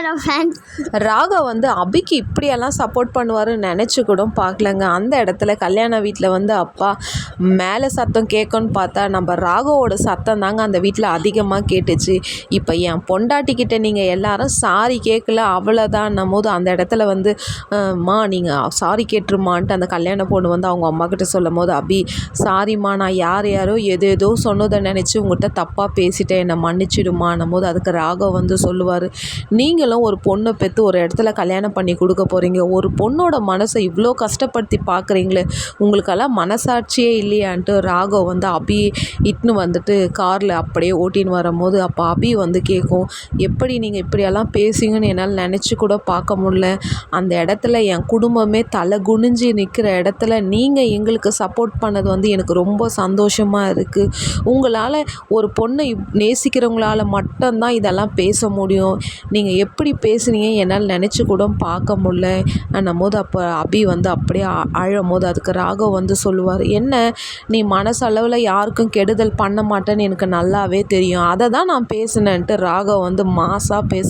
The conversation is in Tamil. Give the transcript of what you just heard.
ஹலோ ஃப்ரெண்ட்ஸ் ராகா வந்து அபிக்கு இப்படியெல்லாம் சப்போர்ட் பண்ணுவாருன்னு நினச்சி கூட பார்க்கலங்க. அந்த இடத்துல கல்யாண வீட்டில் வந்து அப்பா மேலே சத்தம் கேட்கும்னு பார்த்தா நம்ம ராகவோட சத்தம் தாங்க அந்த வீட்டில் அதிகமாக கேட்டுச்சு. இப்போ என் பொண்டாட்டிக்கிட்ட நீங்கள் எல்லாரும் சாரி கேட்கல அவ்வளோதான்னும் போது அந்த இடத்துல வந்து மா நீங்கள் சாரி கேட்டுருமான்ட்டு அந்த கல்யாண பொண்ணு வந்து அவங்க அம்மா கிட்ட சொல்லும் போது அபி சாரிம்மா நான் யார் யாரோ எது ஏதோ சொன்னதை நினச்சி உங்கள்கிட்ட தப்பாக பேசிட்டேன் என்னை மன்னிச்சிடுமான்னும் போது அதுக்கு ராகவ் வந்து சொல்லுவார். நீங்களும் ஒரு பொண்ணை பெற்று ஒரு இடத்துல கல்யாணம் பண்ணி கொடுக்க போகிறீங்க ஒரு பொண்ணோட மனசை இவ்வளோ கஷ்டப்படுத்தி பார்க்குறீங்களே உங்களுக்கெல்லாம் மனசாட்சியே இல்லையான்ட்டு ராகவ் வந்து அபி இட்னு வந்துட்டு காரில் அப்படியே ஓட்டின்னு வரும்போது அப்போ அபி வந்து கேட்கும் எப்படி நீங்கள் இப்படியெல்லாம் பேசுங்கன்னு என்னால் நினச்சி கூட பார்க்க முடில அந்த இடத்துல என் குடும்பமே தலை குனிஞ்சு நிற்கிற இடத்துல நீங்கள் எங்களுக்கு சப்போர்ட் பண்ணது வந்து எனக்கு ரொம்ப சந்தோஷமாக இருக்குது உங்களால் ஒரு பொண்ணை நேசிக்கிறவங்களால் நேசிக்கிறவங்களால மட்டும்தான் இதெல்லாம் பேச முடியும். நீங்கள் எப்படி பேசுனீங்க? என்னால் நினச்சி கூட பார்க்க முடில அன்னும் போது அப்போ அபி வந்து அப்படியே அழும் போது அதுக்கு ராகவ் வந்து சொல்லுவார் என்ன? நீ மனசளவில் யாருக்கும் கெடுதல் பண்ண மாட்டேன்னு எனக்கு நல்லாவே தெரியும். அதை தான் நான் பேசினேன்ட்டு ராகவ் வந்து மாசாக பேச